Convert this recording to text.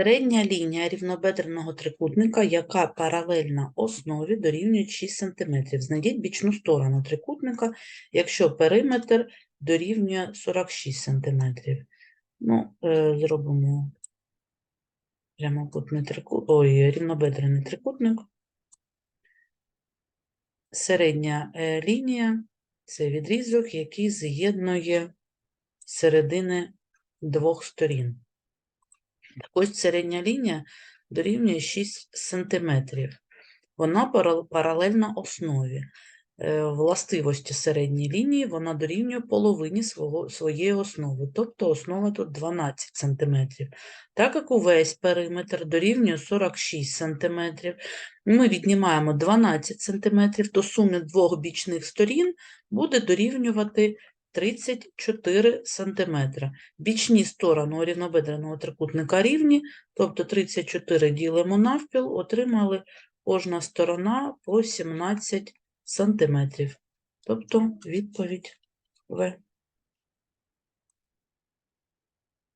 Середня лінія рівнобедреного трикутника, яка паралельна основі, дорівнює 6 см. Знайдіть бічну сторону трикутника, якщо периметр дорівнює 46 см. Ну, е, зробимо прямокутний трикут... Ой, рівнобедрений трикутник. Середня е, лінія – це відрізок, який з'єднує середини двох сторін. Ось середня лінія дорівнює 6 см. Вона паралельна основі. Е, Властивості середньої лінії вона дорівнює половині свого, своєї основи, тобто основа тут 12 см. Так як увесь периметр дорівнює 46 см, ми віднімаємо 12 см, то суми двох бічних сторін буде дорівнювати 34 см. Бічні сторони рівнобедреного трикутника рівні, тобто 34 ділимо навпіл, отримали кожна сторона по 17 см. Тобто відповідь В.